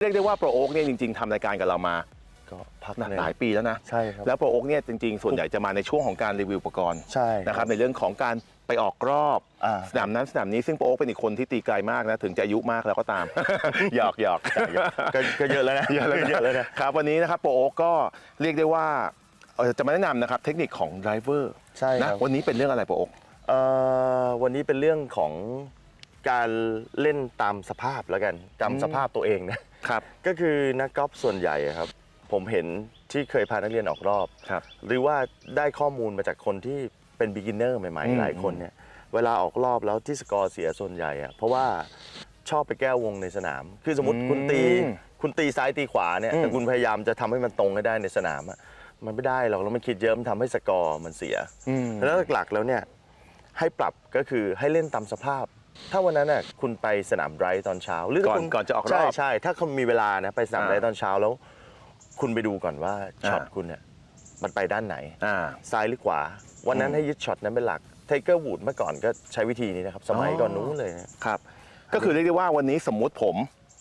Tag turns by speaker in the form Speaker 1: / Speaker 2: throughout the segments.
Speaker 1: เรียกได้ว่าโปรโอ๊กเนี่ยจริงๆทำรายการกับเรามา
Speaker 2: ก็พัก
Speaker 1: นะ
Speaker 2: นึ่ง
Speaker 1: หลายปีแล้วนะ
Speaker 2: ใช่ครับ
Speaker 1: แล้วโปรโอ๊กเนี่ยจริงๆ ส่วนใหญ่จะมาในช่วงของการรีวิวอุปกรณ์
Speaker 2: ใช่
Speaker 1: นะครับในเรื่องของการไปออกรอบ
Speaker 2: อ่า
Speaker 1: สนามนั้นสนามนี้ซึ่งโปรโอ๊กเป็นอีกคนที่ตีไกลมากนะถึงจะอายุมากแล้วก็ตามหยอกหยอก
Speaker 2: ก็ก็เยอะแล้วนะ
Speaker 1: เยอะแล้ว
Speaker 2: เยอะแล้วนะ
Speaker 1: ครับวันนี้นะครับโปรโอ๊กก็เรียกได้ว่าเอ่อจะมาแนะนำนะครับเทคนิคของไดรเวอร์
Speaker 2: ใช่
Speaker 1: นะครับวันนี้เป็นเรื่องอะไรโปรโอ๊ก
Speaker 2: เอ่อวันนี้เป็นเรื่องของการเล่นตามสภาพแล้วกันตามสภาพตัวเองนะ
Speaker 1: ครับ
Speaker 2: ก็คือนักกอล์ฟส่วนใหญ่อะครับ ผมเห็นที่เคยพานักเรียนออกรอบ
Speaker 1: ครับ
Speaker 2: หรือว่าได้ข้อมูลมาจากคนที่เป็น b ิ g ิ n เนอร์ใหม่
Speaker 1: อืม
Speaker 2: ๆ หลายคนเนี่ยเวลาออกรอบแล้วที่สกอร์เสียส่วนใหญ่อะเพราะว่าชอบไปแก้วงในสนาม คือสมมติคุณตีคุณตีซ้ายตีขวาเนี่ยแต่คุณพยายามจะทำให้มันตรงให้ได้ในสนามอะมันไม่ได้หรอกเราไม่คิดเยอะมันทำให้สกอร์มันเสีย
Speaker 1: อืม
Speaker 2: แล้วหลักๆแล้วเนี่ยให้ปรับก็คือให้เล่นตามสภาพ ถ้าวันนั้นน่ะคุณไปสนามไดรฟ์ตอนเช้า หรือ
Speaker 1: ก่อน
Speaker 2: คุณ
Speaker 1: ก่อนจะออกรอบ
Speaker 2: ใช่ใช่ถ้าคุณมีเวลานะไปสนาม
Speaker 1: อ่า
Speaker 2: ไดรฟ์ตอนเช้าแล้ว คุณไปดูก่อนว่าช็อต
Speaker 1: อ่า
Speaker 2: คุณเนี่ยมันไปด้านไหน
Speaker 1: อ่า
Speaker 2: ซ้ายหรือขวา วันนั้นให้ยึดช็อตนั้นเป็นหลักไทเกอร์วูดเมื่อก่อนก็ใช้วิธีนี้นะครับ สมัย
Speaker 1: อ๋อ
Speaker 2: ก่อนนู้นเลยนะ
Speaker 1: ครับ ก็คือเรียกได้ว่าวันนี้สมมุติผม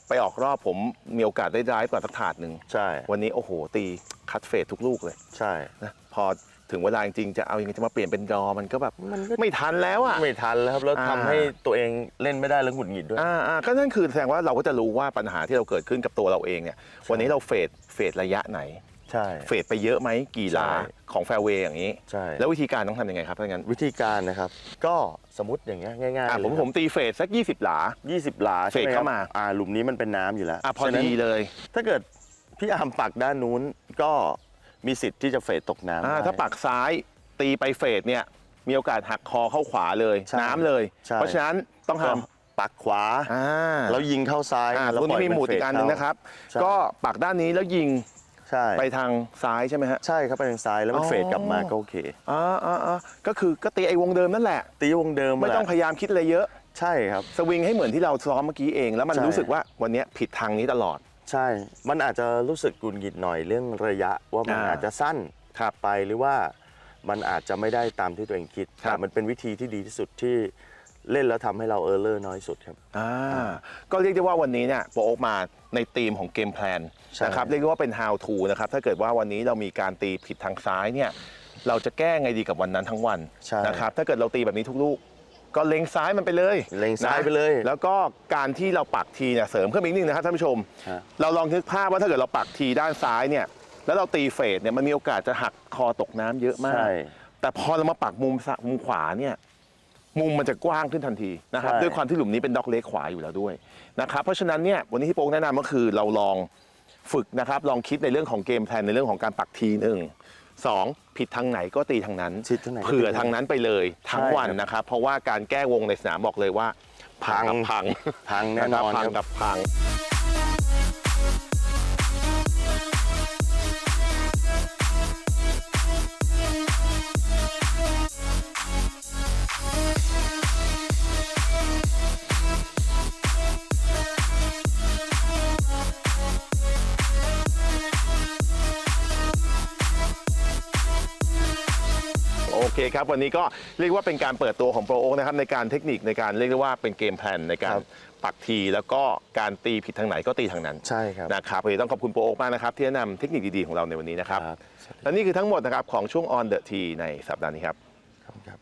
Speaker 1: ไปออกรอบผมมีโอกาสได้ไดรฟ์ก่อนสักถาดหนึ่ง
Speaker 2: ใช่
Speaker 1: วันนี้โอ้โหตีคัดเฟดทุกลูกเลย
Speaker 2: ใช่
Speaker 1: นะ พอถึงเวลาจริงๆจะเอายังไงจะมาเปลี่ยนเป็นดอมันก็แบบ
Speaker 2: มันก็
Speaker 1: ไม่ทันแล้วอะ
Speaker 2: ไม่ทันแล้วครับแล้ว
Speaker 1: อ่า
Speaker 2: ทำให้ตัวเองเล่นไม่ได้แล้วหงุดหงิดด้วย
Speaker 1: อ่าอ่าก็นั่นคือแสดงว่าเราก็จะรู้ว่าปัญหาที่เราเกิดขึ้นกับตัวเราเองเนี่ย วันนี้เราเฟดเฟดระยะไหน
Speaker 2: ใช่
Speaker 1: เฟดไปเยอะไหมกี่หลา
Speaker 2: ใช่
Speaker 1: ของแฟร์เวย์อย่างนี้
Speaker 2: ใช่
Speaker 1: แล้ววิธีการต้องทำยังไงครับถ้างั้น
Speaker 2: วิธีการนะครับ ก็สมมติอย่างเงี้ยง่ายๆ
Speaker 1: อะ
Speaker 2: เลย
Speaker 1: ผม
Speaker 2: ครับ
Speaker 1: ผมตีเฟดสัก 20 หลา
Speaker 2: 20หลา
Speaker 1: เฟด
Speaker 2: ใช่ไหมครับ
Speaker 1: เข้ามา
Speaker 2: อ่าหลุมนี้มันเป็นน้ำอยู่แล้ว
Speaker 1: อะพอ
Speaker 2: ฉะนั้น
Speaker 1: ดีเลย
Speaker 2: ถ้าเกิดพี่อาร์มปักด้านนู้นก็ มีสิทธิ์ที่จะเฟดตกน้ำ
Speaker 1: อ่า
Speaker 2: ได้
Speaker 1: ถ้าปักซ้ายตีไปเฟดเนี่ย มีโอกาสหักคอเข้าขวาเลย
Speaker 2: ใช่
Speaker 1: น้ำเลย
Speaker 2: ใช่
Speaker 1: เพราะฉะนั้นต้องท
Speaker 2: ก็ปักขวาำ
Speaker 1: อ่า
Speaker 2: แล้วยิงเข้าซ้าย
Speaker 1: อ่า
Speaker 2: แล้ว
Speaker 1: รุ่น
Speaker 2: ปล่
Speaker 1: นี้
Speaker 2: ย
Speaker 1: มีหมุดอีกอันหนึง
Speaker 2: เฟ
Speaker 1: นะครับ
Speaker 2: ใช่
Speaker 1: ก็ปักด้านนี้แล้วยิง
Speaker 2: ใช่
Speaker 1: ไปทางซ้ายใช่ไหมฮะ
Speaker 2: ใช่ครับไปทางซ้ายแล้วมัน
Speaker 1: อ๋อ
Speaker 2: เฟดกลับมาก็โอเค
Speaker 1: อ่าอ่าอ่าก็คือก็ตีไอ้วงเดิมนั่นแหละ
Speaker 2: ตีวงเดิม
Speaker 1: ไม่ต้อง
Speaker 2: แห
Speaker 1: พ
Speaker 2: ละ
Speaker 1: ยายามคิดอะไรเยอะ
Speaker 2: ใช่ครับ
Speaker 1: สวิงให้เหมือนที่เราซ้อมเมื่อกี้เอง แล้วมัน
Speaker 2: ใช่
Speaker 1: รู้สึกว่าวันเนี้ยผิดทางนี้ตลอด
Speaker 2: ใช่ มันอาจจะรู้สึกกุนกิดหน่อยเรื่องระยะว่ามัน
Speaker 1: อ่า
Speaker 2: อาจจะสั้น
Speaker 1: ครับ
Speaker 2: ไปหรือว่ามันอาจจะไม่ได้ตามที่ตัวเองคิด
Speaker 1: ครับ
Speaker 2: แต่มันเป็นวิธีที่ดีที่สุดที่เล่นแล้วทำให้เราเออร์เลอร์น้อยสุดครับ
Speaker 1: อ่าก็เรียกได้ว่าวันนี้เนี่ยโปรโอ๊กมาในธีมของเกมแพลน
Speaker 2: ใช่
Speaker 1: นะครับเรียกได้ว่าเป็น how to นะครับถ้าเกิดว่าวันนี้เรามีการตีผิดทางซ้ายเนี่ยเราจะแก้ไงดีกับวันนั้นทั้งวัน
Speaker 2: ใช่
Speaker 1: นะครับถ้าเกิดเราตีแบบนี้ทุกลูก ก็เล็งซ้ายมันไปเลย
Speaker 2: เล็งซ้าย
Speaker 1: นะ
Speaker 2: ไปเลย
Speaker 1: แล้วก็การที่เราปักทีเนี่ยเสริมเพิ่มอีกนิดนึงนะครับท่านผู้ชม
Speaker 2: ฮะ
Speaker 1: เราลองนึกภาพว่าถ้าเกิดเราปักทีด้านซ้ายเนี่ยแล้วเราตีเฟดเนี่ยมันมีโอกาสจะหักคอตกน้ำเยอะมาก
Speaker 2: ใช่
Speaker 1: แต่พอเรามาปักมุมซ้ายมุมขวาเนี่ยมุมมันจะกว้างขึ้นทันทีนะครับ
Speaker 2: ใช่
Speaker 1: ด้วยความที่หลุมนี้เป็นด็อกเล็กขวาอยู่แล้วด้วยนะครับเพราะฉะนั้นเนี่ยวันนี้ที่โป๊กแนะนำก็คือเราลองฝึกนะครับลองคิดในเรื่องของเกมแพลนในเรื่องของการปักทีหนึ่ง สองผิดทางไหนก็ตีทางนั้น
Speaker 2: ชิดทั้งไหนก็
Speaker 1: เผื่อ
Speaker 2: ตี
Speaker 1: ทางนั้นไปเลยทั้ง
Speaker 2: ใช่
Speaker 1: วัน
Speaker 2: ครับ
Speaker 1: นะครับ เพราะว่าการแก้วงในสนามบอกเลยว่าพัง
Speaker 2: พัง
Speaker 1: พัง
Speaker 2: พังแน่นอนะ
Speaker 1: ครับพัง
Speaker 2: ครับ
Speaker 1: กับพัง เคครับ วันนี้ก็เรียกว่าเป็นการเปิดตัวของโปรโอ๊กนะครับในการเทคนิคในการเรียกได้ว่าเป็นเกมแพลนในการ
Speaker 2: ครับ
Speaker 1: ปักที แล้วก็การตีผิดทางไหนก็ตีทางนั้น
Speaker 2: ใช่ครับ
Speaker 1: นะครับวันนี้ต้องขอบคุณโปรโอ๊กมากนะครับที่แนะนำเทคนิคดีๆของเราในวันนี้นะครับ
Speaker 2: ครับ
Speaker 1: และนี่คือทั้งหมดนะครับของช่วง On the T ในสัปดาห์นี้ครับ